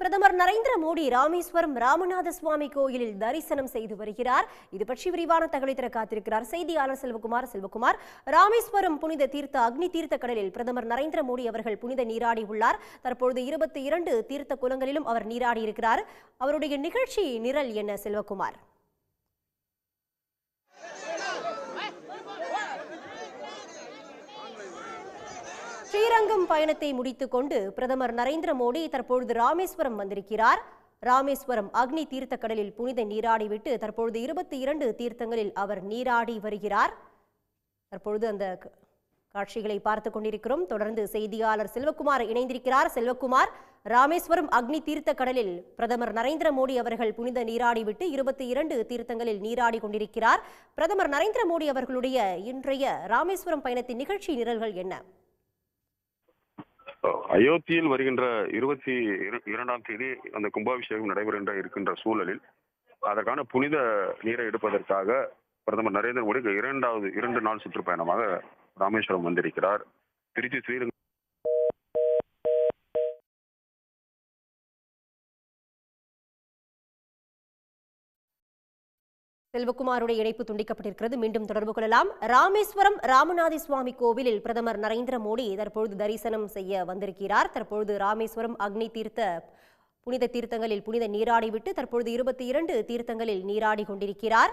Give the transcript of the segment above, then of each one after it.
பிரதமர் நரேந்திர மோடி ராமேஸ்வரம் ராமநாத சுவாமி கோயிலில் தரிசனம் செய்து வருகிறார். இது பற்றி விரிவான தகவலை தர காத்திருக்கிறார் செய்தியாளர் செல்வகுமார். செல்வகுமார் ராமேஸ்வரம் புனித தீர்த்த அக்னி தீர்த்த கடலில் பிரதமர் நரேந்திர மோடி அவர்கள் புனித நீராடி உள்ளார். தற்பொழுது இருபத்தி இரண்டு தீர்த்த குலங்களிலும் அவர் நீராடி இருக்கிறார். அவருடைய நிகழ்ச்சி நிரல் என்ன செல்வகுமார்? ஸ்ரீரங்கம் பயணத்தை முடித்துக்கொண்டு பிரதமர் நரேந்திர மோடி தற்பொழுது ராமேஸ்வரம் வந்திருக்கிறார். ராமேஸ்வரம் அக்னி தீர்த்த கடலில் புனித நீராடிவிட்டு தற்பொழுது இருபத்தி இரண்டு தீர்த்தங்களில் அவர் நீராடி வருகிறார். தற்பொழுது அந்த காட்சிகளை பார்த்து கொண்டிருக்கிறோம். தொடர்ந்து செய்தியாளர் செல்வகுமார் இணைந்திருக்கிறார். செல்வகுமார் ராமேஸ்வரம் அக்னி தீர்த்த கடலில் பிரதமர் நரேந்திர மோடி அவர்கள் புனித நீராடிவிட்டு இருபத்தி இரண்டு தீர்த்தங்களில் நீராடி கொண்டிருக்கிறார். பிரதமர் நரேந்திர மோடி அவர்களுடைய இன்றைய ராமேஸ்வரம் பயணத்தின் நிகழ்ச்சி நிரல்கள் என்ன? அயோத்தியில் வருகின்ற இருபத்தி இரண்டாம் தேதி அந்த கும்பாபிஷேகம் நடைபெறுகின்ற இருக்கின்ற சூழலில் அதற்கான புனித நீரை எடுப்பதற்காக பிரதமர் நரேந்திர மோடி இரண்டாவது இரண்டு நாள் சுற்றுப்பயணமாக ராமேஸ்வரம் வந்திருக்கிறார். திருச்சி ஸ்ரீரங்கம் செல்வகுமாருடைய இணைப்பு துண்டிக்கப்பட்டிருக்கிறது. மீண்டும் தொடர்பு கொள்ளலாம். ராமேஸ்வரம் ராமநாதி சுவாமி கோவிலில் பிரதமர் நரேந்திர மோடி தற்பொழுது தரிசனம் செய்ய வந்திருக்கிறார். தற்பொழுது ராமேஸ்வரம் அக்னி தீர்த்த புனித தீர்த்தங்களில் புனித நீராடிவிட்டு தற்பொழுது இருபத்தி இரண்டு தீர்த்தங்களில் நீராடி கொண்டிருக்கிறார்.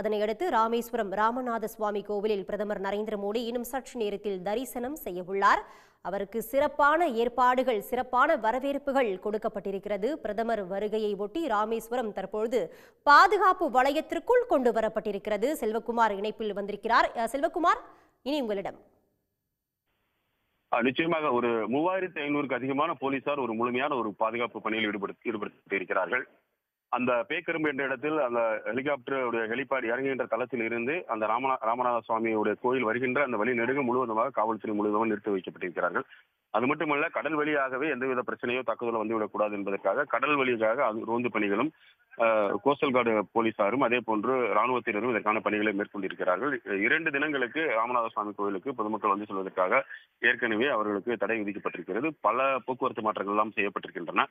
அதனையடுத்து ராமேஸ்வரம் ராமநாத சுவாமி கோவிலில் பிரதமர் நரேந்திர மோடி இன்னும் சற்று நேரத்தில் தரிசனம் செய்ய உள்ளார். அவருக்கு சிறப்பான ஏற்பாடுகள் சிறப்பான வரவேற்புகள் கொடுக்கப்பட்டிருக்கிறது. பிரதமர் வருகையை ஒட்டி ராமேஸ்வரம் தற்பொழுது பாதுகாப்பு வளையத்திற்குள் கொண்டு வரப்பட்டிருக்கிறது. செல்வகுமார் இணைப்பில் வந்திருக்கிறார். அஹ், செல்வகுமார் இனி உங்களிடம். நிச்சயமாக ஒரு மூவாயிரத்தி ஐநூறுக்கு அதிகமான போலீசார் ஒரு முழுமையான ஒரு பாதுகாப்பு பணியில் ஈடுபடுத்தி ஈடுபடுத்தி இருக்கிறார்கள் அந்த பேக்கரும்பு என்ற இடத்தில் அந்த ஹெலிகாப்டருடைய ஹெலிபாட் இறங்குகின்ற தளத்தில் இருந்து அந்த ராமநா ராமநாத சுவாமியுடைய கோயில் வருகின்ற அந்த வழி நெடுக முழுவதுமாக காவல்துறை முழுவதுமாக நிறுத்தி வைக்கப்பட்டிருக்கிறார்கள். அது மட்டுமல்ல கடல் வழியாகவே எந்தவித பிரச்சனையோ தாக்குதலோ வந்துவிடக்கூடாது என்பதற்காக கடல் வழியாக ரோந்து பணிகளும் கோஸ்டல் கார்டு போலீசாரும் அதே போன்று ராணுவத்தினரும் இதற்கான பணிகளை மேற்கொண்டிருக்கிறார்கள். இரண்டு தினங்களுக்கு ராமநாத சுவாமி கோயிலுக்கு பொதுமக்கள் வந்து செல்வதற்காக ஏற்கனவே அவர்களுக்கு தடை விதிக்கப்பட்டிருக்கிறது. பல போக்குவரத்து மாற்றங்கள் எல்லாம் செய்யப்பட்டிருக்கின்றன.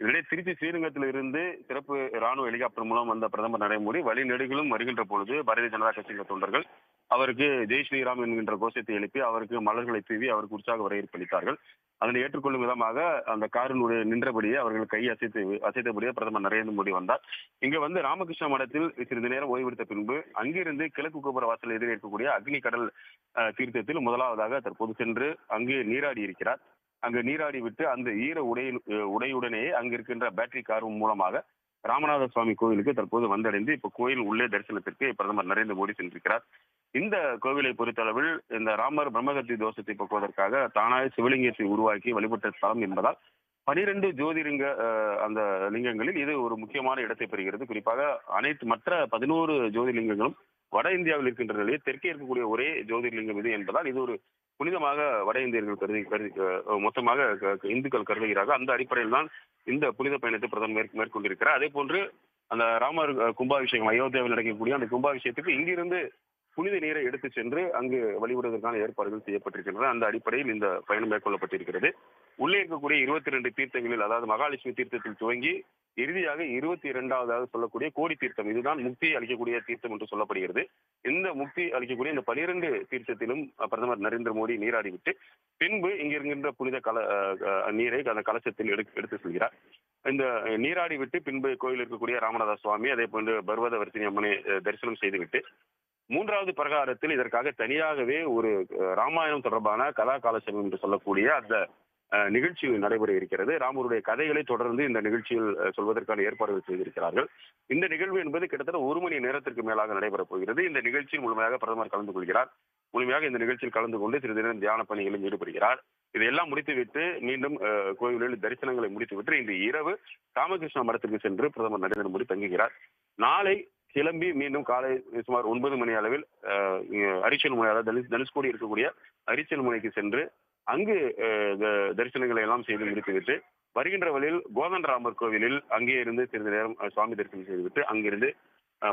இதனிடையே திருச்சி ஸ்ரீரங்கத்தில் இருந்து சிறப்பு ராணுவ ஹெலிகாப்டர் மூலம் வந்த பிரதமர் நரேந்திர மோடி வழி நெடுகிலும் வருகின்ற பொழுது பாரதிய ஜனதா கட்சியின் தொண்டர்கள் அவருக்கு ஜெய் ஸ்ரீராம் என்கின்ற கோஷத்தை எழுப்பி அவருக்கு மலர்களை தூவி அவருக்கு உற்சாக வரவேற்பு அளித்தார்கள். அதனை ஏற்றுக்கொள்ளும் விதமாக அந்த காரினுடைய நின்றபடியே அவர்கள் கை அசைத்து அசைத்தபடியே பிரதமர் நரேந்திர மோடி வந்தார். இங்க வந்து ராமகிருஷ்ண மடத்தில் சிறிது நேரம் ஓய்வெடுத்த பின்பு அங்கிருந்து கிழக்கு கோபுர வாசல் எதிரே இருக்கக்கூடிய அக்னி கடல் தீர்த்தத்தில் முதலாவதாக தற்போது சென்று அங்கே நீராடி இருக்கிறார். அங்கு நீராடி விட்டு அந்த ஈர உடையின் உடையுடனேயே அங்கு இருக்கின்ற பேட்டரி கார் மூலமாக ராமநாத சுவாமி கோவிலுக்கு தற்போது வந்தடைந்து இப்ப கோயில் உள்ளே தரிசனத்திற்கு பிரதமர் நரேந்திர மோடி சென்றிருக்கிறார். இந்த கோவிலை பொறுத்தளவில் இந்த ராமர் பிரம்மகத்தி தோஷத்தை போக்குவதற்காக தானாக சிவலிங்கத்தை உருவாக்கி வழிபட்ட ஸ்தலம் என்பதால் பனிரெண்டு ஜோதிலிங்க அந்த லிங்கங்களில் இது ஒரு முக்கியமான இடத்தை பெறுகிறது. குறிப்பாக அனைத்து மற்ற பதினோரு ஜோதிலிங்கங்களும் வட இந்தியாவில் இருக்கின்ற நிலையில் தெற்கே இருக்கக்கூடிய ஒரே ஜோதிர்லிங்கம் இது என்பதால் இது ஒரு புனிதமாக வட இந்தியர்கள் கருதி கருதி மொத்தமாக க- இந்துக்கள் கருதுகிறார்கள். அந்த அடிப்படையில் தான் இந்த புனித பயணத்தை பிரதமர் மேற்கொண்டிருக்கிறார். அதே போன்று அந்த ராமர் கும்பாபிஷேகம் அயோத்தியாவில் நடக்கக்கூடிய அந்த கும்பாபிஷேகத்துக்கு இங்கிருந்து புனித நீரை எடுத்து சென்று அங்கு வழிபடுவதற்கான ஏற்பாடுகள் செய்யப்பட்டிருக்கின்றன. அந்த அடிப்படையில் இந்த பயணம் மேற்கொள்ளப்பட்டிருக்கிறது. உள்ளே இருக்கக்கூடிய இருபத்தி ரெண்டு தீர்த்தங்களில் அதாவது மகாலட்சுமி தீர்த்தத்தில் துவங்கி இறுதியாக இருபத்தி இரண்டாவதாக சொல்லக்கூடிய கோடி தீர்த்தம். இதுதான் முக்தி அளிக்கக்கூடிய தீர்த்தம் என்று சொல்லப்படுகிறது. இந்த முக்தி அளிக்கக்கூடிய இந்த பனிரெண்டு தீர்த்தத்திலும் பிரதமர் நரேந்திர மோடி நீராடிவிட்டு பின்பு இங்கிருக்கின்ற புனித கல அஹ், நீரை அந்த கலசத்தில் எடுத்து எடுத்து செல்கிறார். இந்த நீராடி விட்டு பின்பு கோயில் இருக்கக்கூடிய ராமநாத சுவாமி அதே போன்று பர்வத வர்த்தினி அம்மனை தரிசனம் செய்துவிட்டு மூன்றாவது பிரகாரத்தில் இதற்காக தனியாகவே ஒரு ராமாயணம் தொடர்பான கலா காலசேவம் என்று சொல்லக்கூடிய அந்த நிகழ்ச்சி நடைபெற இருக்கிறது. ராமருடைய கதைகளை தொடர்ந்து இந்த நிகழ்ச்சியில் சொல்வதற்கான ஏற்பாடுகள் செய்திருக்கிறார்கள். இந்த நிகழ்வு என்பது கிட்டத்தட்ட ஒரு மணி நேரத்திற்கு மேலாக நடைபெறப் போகிறது. இந்த நிகழ்ச்சியில் முழுமையாக பிரதமர் கலந்து கொள்கிறார். முழுமையாக இந்த நிகழ்ச்சியில் கலந்து கொண்டு சிறிது நேரம் தியான பணிகளில் ஈடுபடுகிறார். இதையெல்லாம் முடித்துவிட்டு மீண்டும் கோயிலில் தரிசனங்களை முடித்துவிட்டு இன்று இரவு ராமகிருஷ்ண மடத்திற்கு சென்று பிரதமர் நரேந்திர மோடி தங்குகிறார். நாளை கிளம்பி மீண்டும் காலை சுமார் ஒன்பது மணி அளவில் அரிச்சல் முனை அதாவது தனுஷ் தனுஷ்கோடி இருக்கக்கூடிய அரிச்சல் முனைக்கு சென்று அங்கு த- தரிசனங்களை எல்லாம் செய்து முடித்துவிட்டு வருகின்ற வழியில் கோதண்டராமர் கோவிலில் அங்கே இருந்து சிறிது நேரம் சுவாமி தரிசனம் செய்துவிட்டு அங்கிருந்து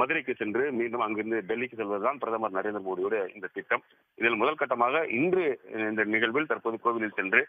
மதுரைக்கு சென்று மீண்டும் அங்கிருந்து டெல்லிக்கு செல்வதுதான் பிரதமர் நரேந்திர மோடியோட இந்த திட்டம். இதில் முதல் கட்டமாக இன்று இந்த நிகழ்வில் தற்போது கோவிலில் சென்று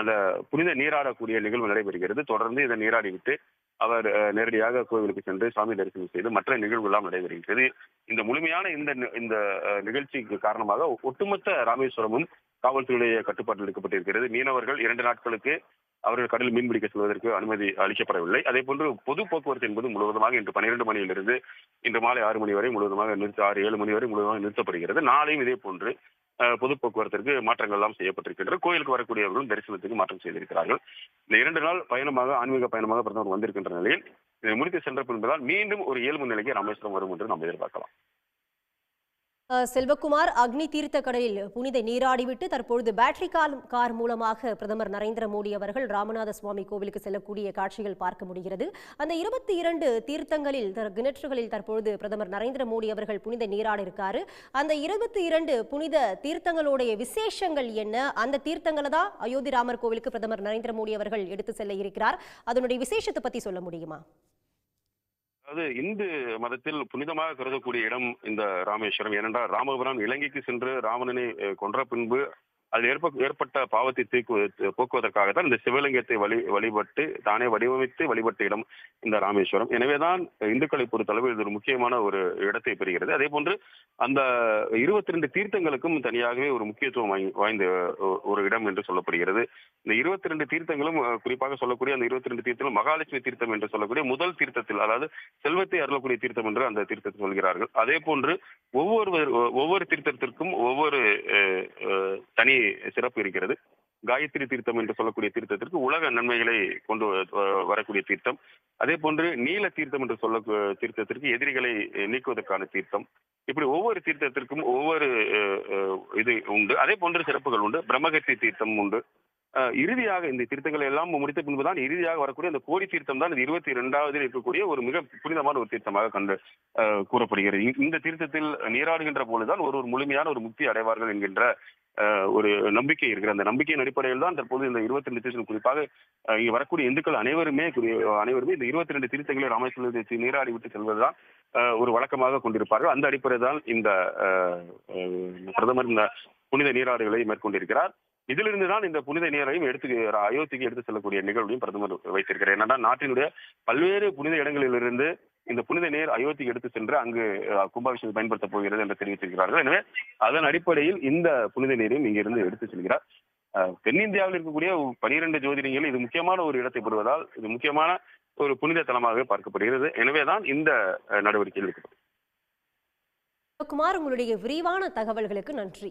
அந்த புனித நீராடக்கூடிய நிகழ்வு நடைபெறுகிறது. தொடர்ந்து இதை நீராடிவிட்டு அவர் நேரடியாக கோவிலுக்கு சென்று சாமி தரிசனம் செய்து மற்ற நிகழ்வுகளாம் நடைபெறுகிறது. இந்த முழுமையான இந்த இந்த நிகழ்ச்சிக்கு காரணமாக ஒட்டுமொத்த ராமேஸ்வரமும் காவல்துறையுடைய கட்டுப்பாட்டில் எடுக்கப்பட்டிருக்கிறது. மீனவர்கள் இரண்டு நாட்களுக்கு அவர்கள் கடலில் மீன்பிடிக்க செல்வதற்கு அனுமதி அளிக்கப்படவில்லை. அதே போன்று பொது போக்குவரத்து என்பது முழுவதுமாக இன்று பன்னிரண்டு மணியிலிருந்து இன்று மாலை ஆறு மணி வரை முழுவதுமாக நிறுத்த ஆறு ஏழு மணி வரை முழுவதுமாக நிறுத்தப்படுகிறது. நாளையும் இதே போன்று பொது போக்குவரத்திற்கு மாற்றங்கள் எல்லாம் செய்யப்பட்டிருக்கின்றன. கோயிலுக்கு வரக்கூடியவர்களும் தரிசனத்துக்கு மாற்றம் செய்திருக்கிறார்கள். இந்த இரண்டு நாள் பயணமாக ஆன்மீக பயணமாக பிரதமர் வந்திருக்கின்ற நிலையில் இதை முடித்து சென்ற பின்புதான் மீண்டும் ஒரு இயல்பு நிலைக்கு ராமேஸ்வரம் வரும் என்று நாம் எதிர்பார்க்கலாம். செல்வகுமார் அக்னி தீர்த்த கடலில் புனித நீராடிவிட்டு தற்பொழுது பேட்டரி கால் கார் மூலமாக பிரதமர் நரேந்திர மோடி அவர்கள் ராமநாத சுவாமி கோவிலுக்கு செல்லக்கூடிய காட்சிகள் பார்க்க முடிகிறது. அந்த இருபத்தி இரண்டு தீர்த்தங்களில் கிணற்றுகளில் தற்பொழுது பிரதமர் நரேந்திர மோடி அவர்கள் புனித நீராட இருக்காரு. அந்த இருபத்தி இரண்டு புனித தீர்த்தங்களுடைய விசேஷங்கள் என்ன? அந்த தீர்த்தங்களை தான் அயோத்தி ராமர் கோவிலுக்கு பிரதமர் நரேந்திர மோடி அவர்கள் எடுத்து செல்ல இருக்கிறார். அதனுடைய விசேஷத்தை பத்தி சொல்ல முடியுமா? அதாவது இந்து மதத்தில் புனிதமாக கருதக்கூடிய இடம் இந்த ராமேஸ்வரம். ஏனென்றால் ராமபுரம் இலங்கைக்கு சென்று ராவணனை கொன்ற பின்பு அதில் ஏற்ப ஏற்பட்ட பாவத்தை தீர்க்கு போக்குவதற்காகத்தான் இந்த சிவலிங்கத்தை வழி வழிபட்டு தானே வடிவமைத்து வழிபட்ட இடம் இந்த ராமேஸ்வரம். எனவேதான் இந்துக்களை பொறுத்தளவில் இது ஒரு முக்கியமான ஒரு இடத்தை பெறுகிறது. அதே போன்று அந்த இருபத்தி ரெண்டு தீர்த்தங்களுக்கும் தனியாகவே ஒரு முக்கியத்துவம் வாய்- வாய்ந்த ஒரு இடம் என்று சொல்லப்படுகிறது. இந்த இருபத்தி ரெண்டு தீர்த்தங்களும் குறிப்பாக சொல்லக்கூடிய அந்த இருபத்தி ரெண்டு தீர்த்தங்களும் மகாலட்சுமி தீர்த்தம் என்று சொல்லக்கூடிய முதல் தீர்த்தத்தில் அதாவது செல்வத்தை அருளக்கூடிய தீர்த்தம் என்று அந்த தீர்த்தத்தை சொல்கிறார்கள். அதே போன்று ஒவ்வொரு ஒவ்வொரு தீர்த்தத்திற்கும் ஒவ்வொரு தனி சிறப்பு இருக்கிறது. காயத்ரி தீர்த்தம் என்று சொல்லக்கூடிய தீர்த்தத்திற்கு உலக நன்மைகளை கொண்டு வரக்கூடிய தீர்த்தம். அதே போன்று நீல தீர்த்தம் என்று சொல்ல தீர்த்தத்திற்கு எதிரிகளை நீக்குவதற்கான தீர்த்தம். இப்படி ஒவ்வொரு தீர்த்தத்திற்கும் ஒவ்வொரு இது உண்டு. அதே போன்று சிறப்புகள் உண்டு. பிரம்மகத்தி தீர்த்தம் உண்டு. இறுதியாக இந்த திருத்தங்களை எல்லாம் முடித்த பின்புதான் இறுதியாக வரக்கூடிய அந்த கோடி தீர்த்தம் தான் இந்த இருபத்தி இரண்டாவதில் இருக்கக்கூடிய ஒரு மிக புனிதமான ஒரு தீர்த்தமாக கண்டு கூறப்படுகிறது. இந்த- தீர்த்தத்தில் நீராடுகின்ற போதுதான் ஒரு ஒரு முழுமையான ஒரு முக்தி அடைவார்கள் என்கின்ற ஒரு நம்பிக்கை இருக்கிற அந்த நம்பிக்கையின் அடிப்படையில் தான் தற்போது இந்த இருபத்தி ரெண்டு தீர்த்தம் குறிப்பாக அஹ், இங்கு வரக்கூடிய இந்துக்கள் அனைவருமே அனைவருமே இந்த இருபத்தி ரெண்டு தீர்த்தங்களை ராமேஸ்வரத்தை நீராடி விட்டு செல்வதுதான் ஒரு வழக்கமாக கொண்டிருப்பார்கள். அந்த அடிப்படையில் தான் இந்த பிரதமர் இந்த புனித நீராடுகளை மேற்கொண்டிருக்கிறார். இதிலிருந்து தான் இந்த புனித நீரையும் எடுத்து அயோத்திக்கு எடுத்து செல்லக்கூடிய நிகழ்வையும் பிரதமர் வைத்திருக்கிறார். என்னன்னா நாட்டினுடைய பல்வேறு புனித இடங்களிலிருந்து இந்த புனித நீர் அயோத்திக்கு எடுத்து சென்று அங்கு கும்பாபிஷேகம் பயன்படுத்தப் போகிறது என்று தெரிவித்திருக்கிறார்கள். எனவே அதன் அடிப்படையில் இந்த புனித நீரையும் இங்கிருந்து எடுத்து செல்கிறார். தென்னிந்தியாவில் இருக்கக்கூடிய பனிரெண்டு ஜோதிடங்கள் இது முக்கியமான ஒரு இடத்தை பெறுவதால் இது முக்கியமான ஒரு புனித தலமாக பார்க்கப்படுகிறது. எனவேதான் இந்த நடவடிக்கையில் எடுக்கப்பட்டது. குமார் உங்களுடைய விரிவான தகவல்களுக்கு நன்றி.